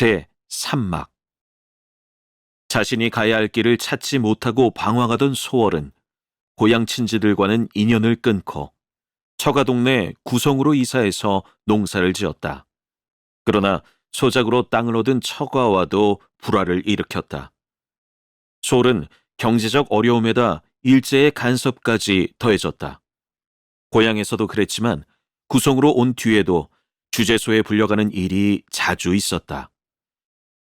제 3막 자신이 가야 할 길을 찾지 못하고 방황하던 소월은 고향 친지들과는 인연을 끊고 처가 동네 구성으로 이사해서 농사를 지었다. 그러나 소작으로 땅을 얻은 처가와도 불화를 일으켰다. 소월은 경제적 어려움에다 일제의 간섭까지 더해졌다. 고향에서도 그랬지만 구성으로 온 뒤에도 주재소에 불려가는 일이 자주 있었다.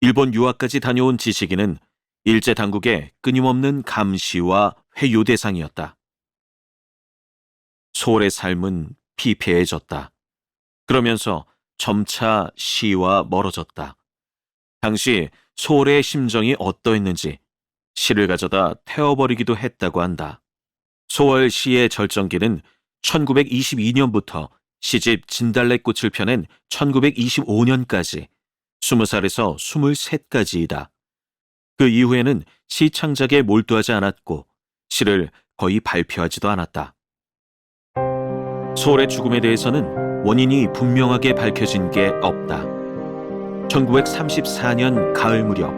일본 유학까지 다녀온 지식인은 일제 당국의 끊임없는 감시와 회유 대상이었다. 소월의 삶은 피폐해졌다. 그러면서 점차 시와 멀어졌다. 당시 소월의 심정이 어떠했는지 시를 가져다 태워버리기도 했다고 한다. 소월 시의 절정기는 1922년부터 시집 진달래꽃을 펴낸 1925년까지 20살에서 23까지이다. 그 이후에는 시 창작에 몰두하지 않았고 시를 거의 발표하지도 않았다. 소월의 죽음에 대해서는 원인이 분명하게 밝혀진 게 없다. 1934년 가을 무렵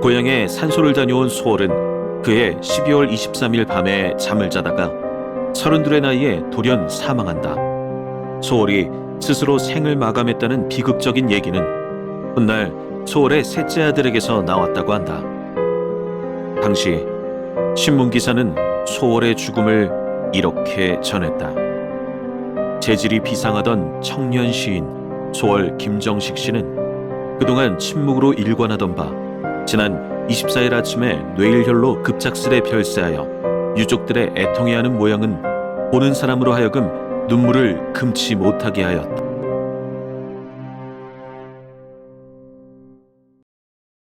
고향에 산소를 다녀온 소월은 그해 12월 23일 밤에 잠을 자다가 32의 나이에 돌연 사망한다. 소월이 스스로 생을 마감했다는 비극적인 얘기는 훗날 소월의 셋째 아들에게서 나왔다고 한다. 당시 신문 기사는 소월의 죽음을 이렇게 전했다. 재질이 비상하던 청년 시인 소월 김정식 씨는 그동안 침묵으로 일관하던 바 지난 24일 아침에 뇌일혈로 급작스레 별세하여 유족들의 애통해하는 모양은 보는 사람으로 하여금 눈물을 금치 못하게 하였다.